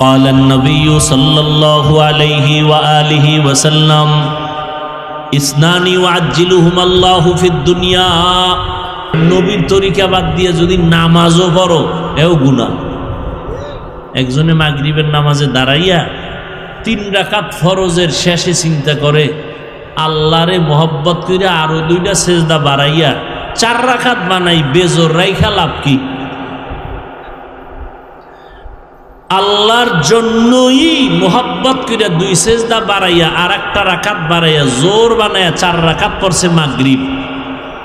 قال النبي صلى الله عليه وآله وسلم ইসনান ইউআজ্জিলুহুম আল্লাহু ফিদ দুনিয়া নবীর তরিকা বাদ দিয়ে যদি নামাজও পড়ো এও গুনাহ একজনে মাগরিবের নামাজে দাঁড়াইয়া তিন রাকাত ফরজের শেষে চিন্তা করে আল্লাহরে মোহব্বত করে আরো দুইটা সেজদা বাড়াইয়া চার রাকাত বানাই বেজর রাইখা লাভ কি আল্লাহর জন্যই মোহাব্বত করে দুই সেজদা বাড়াইয়া আর একটা রাকাত বাড়াইয়া জোর বানাইয়া চার রাকাত পড়ছে মাগরিব।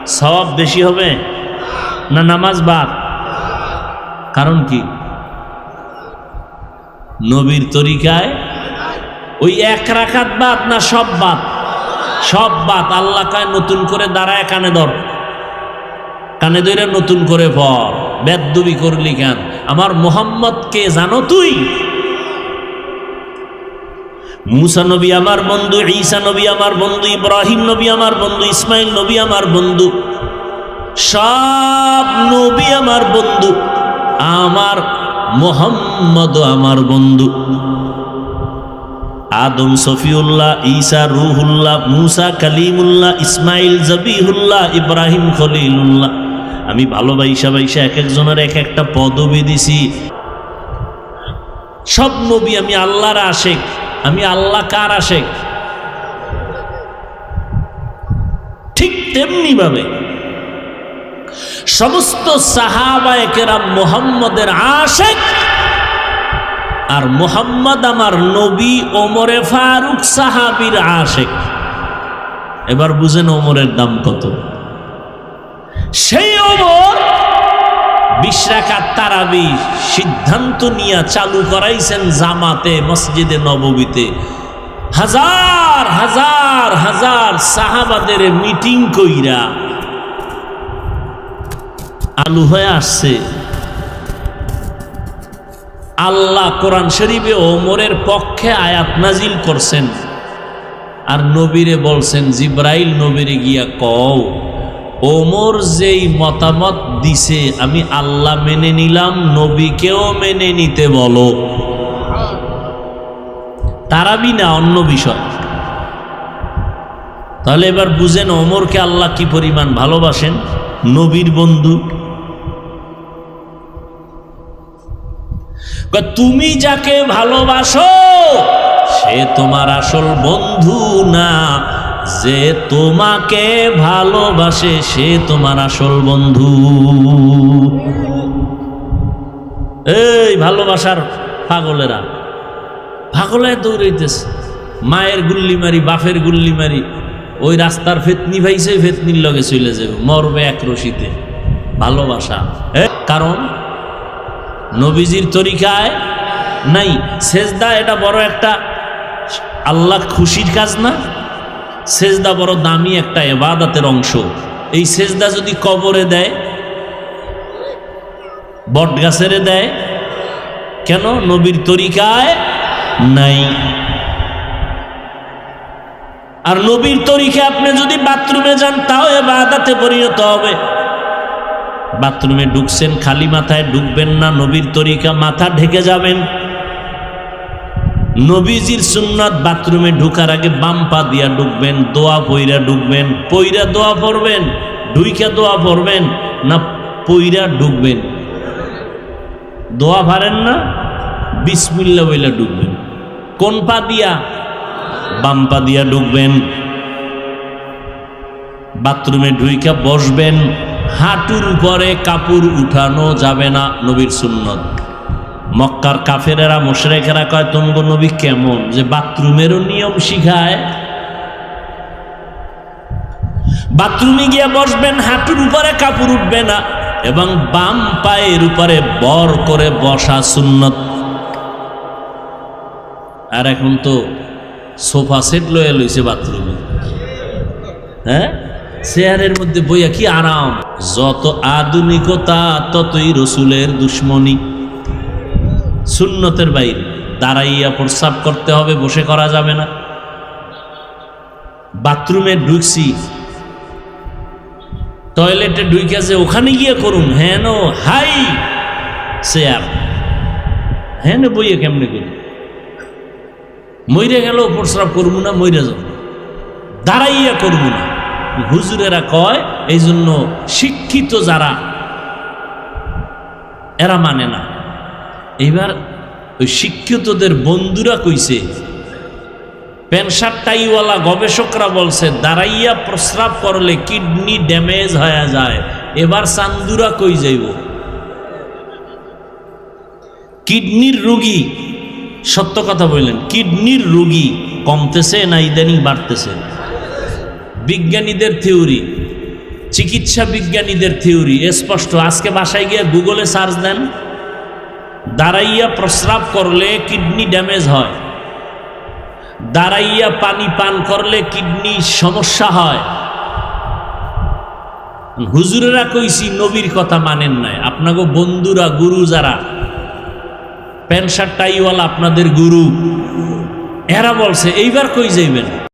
সওয়াব বেশি হবে না নামাজ বাদ? কারণ কি? নবীর তরিকায় ওই এক রাখাত বাদ না সব বাদ? সব বাদ। আল্লাহ কায়, নতুন করে দাঁড়ায় কানে ধর। কানে ধরে নতুন করে পর বেদবি করলি কেন? আমার মোহাম্মদ কে জানো তুই? মুসা নবী আমার বন্ধু, ঈসা নবী আমার বন্ধু, ইব্রাহিম নবী আমার বন্ধু, ইসমাইল নবী আমার বন্ধু, সব নবী আমার বন্ধু, আমার মোহাম্মদ আমার বন্ধু। আদম সফিউল্লাহ, ঈসা রুহুল্লাহ, মুসা কালিমুল্লাহ, ইসমাইল জবিহুল্লাহ, ইব্রাহিম খলিলুল্লাহ। আমি ভালোবাইসা বাইসা এক একজনের এক একটা পদবি দিছি। সব নবী আমি আল্লাহর আশেক। আমি আল্লাহ কার আশেক? ঠিক তেমনি ভাবে সমস্ত সাহাবায় কেরাম মোহাম্মদের আশেক আর মোহাম্মদ আমার নবী ওমরে ফারুক সাহাবির আশেক। এবার বুঝেন ওমরের দাম কত। সেই ওমর বিশ্রাকাত তারাবি সিদ্ধান্ত নিয়ে চালু করাইছেন জামাতে মসজিদে নববীতে। হাজার হাজার হাজার সাহাবাদের মিটিং কইরা আলু হয়ে আসছে। আল্লাহ কোরআন শরীফে ওমরের পক্ষে আয়াত নাজিল করছেন। আর নবীরে বলছেন, জিব্রাইল নবীরে গিয়া কও। ওমর যেই মতামত দিছে, আমি আল্লাহ মেনে নিলাম, নবীকেও মেনে নিতে বলো। তারাবি না, অন্য বিষয়। তাহলে এবার বুঝেন ওমরকে আল্লাহ কি পরিমাণ ভালোবাসেন, নবীর বন্ধু। তুমি যাকে ভালোবাসো, সে তোমার আসল বন্ধু না। যে তোমাকে ভালোবাসে, সে তোমার আসল বন্ধু। এই ভালোবাসার পাগলেরা পাগলে দৌড়াইতেছে। মায়ের গুল্লি মারি, বাপের গুল্লি মারি, ওই রাস্তার ফেতনি ভাইছে, ফেতনির লগে চলে যাবে মরবে এক রশিতে। ভালোবাসা। কারণ নবীজির তরিকায় নাই। সেজদা এটা বড় একটা আল্লাহ খুশির কাজ না? সেজদা বড় দামি একটা এবাদাতের অংশ। এই সেজদা যদি কবরে দেয় বট গাছেরে দেয়, কেন? নবীর তরিকায় নাই। আর নবীর তরিকে আপনি যদি বাথরুমে যান, তাও এবাদাতে পরিণত হবে। বাথরুমে ঢুকছেন, খালি মাথায় ঢুকবেন না, নবীর তরিকা মাথা ঢেকে যাবেন। নবীজির সুন্নাত বাথরুমে ঢুকার আগে বাম পা দিয়া ঢুকবেন, দোয়া পইরা ঢুকবেন, পইরা দোয়া পড়বেন, ঢুইকা দোয়া পড়বেন, না পইরা ঢুকবেন। দোয়া ভারেন না, বিসমিল্লা বইলা ঢুকবেন। কোন পা দিয়া? বাম পা দিয়া ঢুকবেন। বাথরুমে ঢুইকা বসবেন। হাঁটুর উপরে কাপড় উঠানো যাবে না নবীর সুন্নত। মক্কার কাফেরেরা, মোশরেকেরা কয়, তুমগো নবী কেমন? যে বাথরুমেরও নিয়ম শিখায়। বাথরুমে গিয়ে বসবেন, হাঁটুর উপরে কাপড় উঠবে না এবং বাম পায়ের উপরে বর করে বসা সুন্নত। আর এখন তো সোফা সেট লয়ে লইছে বাথরুমে। হ্যাঁ? চেয়ারের মধ্যে বইয়া কি আরাম। যত আধুনিকতা, ততই রসুলের দুশ্মনী। সুন্নতের বাইরে। দাঁড়াইয়া প্রস্রাব করতে হবে, বসে করা যাবে না। বাথরুমে ঢুকছি। টয়লেটে ঢুকে যে ওখানে গিয়ে করুন হ্যাঁ হাই চেয়ার। হ্যাঁ বইয়ে কেমনে করি মইরে গেল প্রস্রাব করব না, মইরে যাব দাঁড়াইয়া করব না। হুজুরেরা কয় এই জন্য শিক্ষিত যারা, এরা মানে না। এবার ওই শিক্ষিতদের বন্ধুরা কইছে পেনশার টাইওয়ালা গবেষকরা বলছে, দাঁড়াইয়া প্রস্রাব করলে কিডনি ড্যামেজ হয়ে যায়। এবার চান্দুরা কই যাইব? কিডনির রোগী, সত্য কথা বললেন, কিডনির রোগী কমতেছে না ইদানিং বাড়তেছে? বিজ্ঞানীদের থিওরি, চিকিৎসা বিজ্ঞানীদের থিওরি স্পষ্ট। আজকে বাসায় গিয়ে গুগলে সার্চ দেন দাঁড়াইয়া প্রস্রাব করলে কিডনি ড্যামেজ হয়। দাঁড়াইয়া পানি পান করলে কিডনি সমস্যা হয়। হুজুরেরা কইছি, নবীর কথা মানেন নাই। আপনাকে বন্ধুরা, গুরু যারা, প্যান্ট শার্ট টাইওয়ালা আপনাদের গুরু, এরা বলছে, এইবার কই যাইবেন?